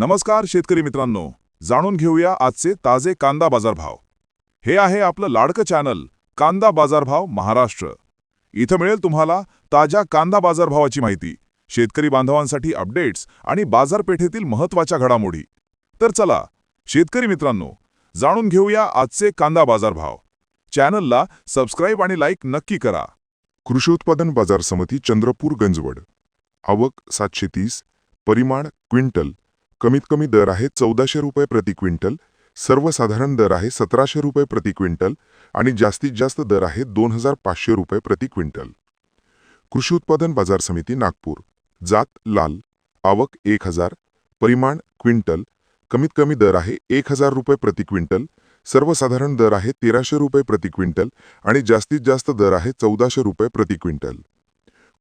नमस्कार शेतकरी मित्रांनो. जाणून घेऊया आजचे ताजे कांदा बाजारभाव. हे आहे आपलं लाडकं चॅनल कांदा बाजारभाव महाराष्ट्र. इथं मिळेल तुम्हाला ताज्या कांदा बाजारभावाची माहिती शेतकरी बांधवांसाठी अपडेट्स आणि बाजारपेठेतील महत्त्वाच्या घडामोडी. तर चला शेतकरी मित्रांनो जाणून घेऊया आजचे कांदा बाजारभाव. चॅनलला सबस्क्राईब आणि लाईक नक्की करा. कृषी उत्पादन बाजार समिती चंद्रपूर गंजवड. आवक सातशे तीस परिमाण क्विंटल कमीत कमी दर आहे चौदाशे रुपये प्रति क्विंटल सर्वसाधारण दर आहे सतराशे रुपये प्रति क्विंटल आणि जास्तीत जास्त दर आहे दोन हजार पाचशे रुपये प्रति क्विंटल. कृषी उत्पादन बाजार समिती नागपूर. जात लाल. आवक एक हजार. परिमाण क्विंटल. कमीत कमी दर आहे एक हजार रुपये प्रति क्विंटल सर्वसाधारण दर आहे तेराशे रुपये प्रति क्विंटल आणि जास्तीत जास्त दर आहे चौदाशे रुपये प्रति क्विंटल.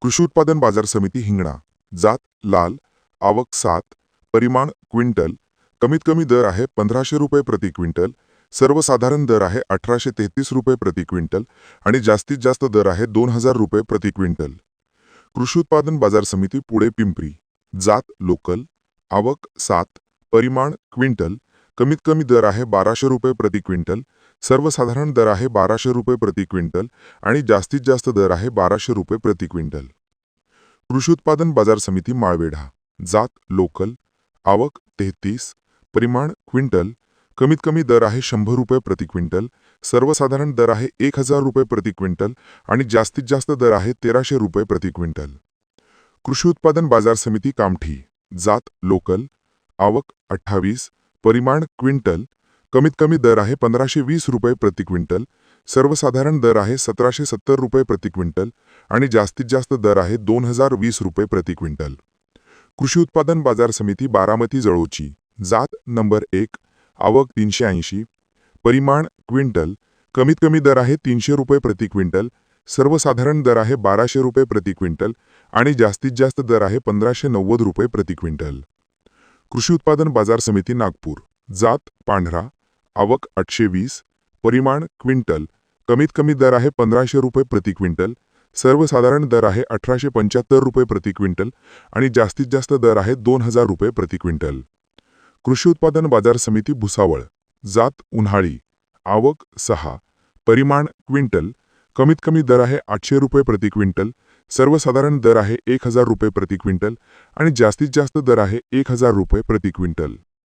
कृषी उत्पादन बाजार समिती हिंगणा. जात लाल. आवक सात. परिमाण क्विंटल कमीत कमी दर आहे पंधराशे रुपये प्रति क्विंटल सर्वसाधारण दर आहे अठराशे तेहतीस रुपये प्रति क्विंटल आणि जास्तीत जास्त दर आहे दोन हजार रुपये प्रति क्विंटल. कृषी उत्पादन बाजार समिती पुणे पिंपरी. जात लोकल. आवक सात. परिमाण क्विंटल. कमीत कमी दर आहे बाराशे रुपये प्रति क्विंटल. सर्वसाधारण दर आहे बाराशे रुपये प्रति क्विंटल आणि जास्तीत जास्त दर आहे बाराशे रुपये प्रति क्विंटल. कृषी उत्पादन बाजार समिती माळवेढा. जात लोकल. आवक तेहतीस परिमाण क्विंटल. कमीत कमी दर आहे शंभर रुपये प्रति क्विंटल. सर्वसाधारण दर आहे एक हजार रुपये प्रति क्विंटल आणि जास्तीत जास्त दर आहे तेराशे रुपये प्रति क्विंटल. कृषी उत्पादन बाजार समिती कामठी. जात लोकल. आवक अठ्ठावीस परिमाण क्विंटल. कमीत कमी दर आहे पंधराशे वीस रुपये प्रति क्विंटल. सर्वसाधारण दर आहे सतराशे सत्तर रुपये प्रति क्विंटल आणि जास्तीत जास्त दर आहे दोन हजार वीस रुपये प्रति क्विंटल. कृषी उत्पादन बाजार समिती बारामती जळोची. जात नंबर एक आवक तीनशे ऐंशी. परिमाण क्विंटल. कमीत कमी दर आहे तीनशे रुपये प्रति क्विंटल. सर्वसाधारण दर आहे बाराशे रुपये प्रति क्विंटल आणि जास्तीत जास्त दर आहे पंधराशे नव्वद रुपये प्रति क्विंटल. कृषी उत्पादन बाजार समिती नागपूर. जात पांढरा. आवक आठशे वीस. परिमाण क्विंटल. कमीत कमी दर आहे पंधराशे रुपये प्रति क्विंटल. सर्वसाधारण दर आहे अठराशे पंच्याहत्तर रुपये प्रति क्विंटल आणि जास्तीत जास्त दर आहे दोन हजार रुपये प्रति क्विंटल. कृषी उत्पादन बाजार समिती भुसावळ. जात उन्हाळी. आवक सहा. परिमाण क्विंटल. कमीत कमी दर आहे आठशे रुपये प्रति क्विंटल. सर्वसाधारण दर आहे एक हजार रुपये प्रति क्विंटल आणि जास्तीत जास्त दर आहे एक हजार रुपये प्रति क्विंटल.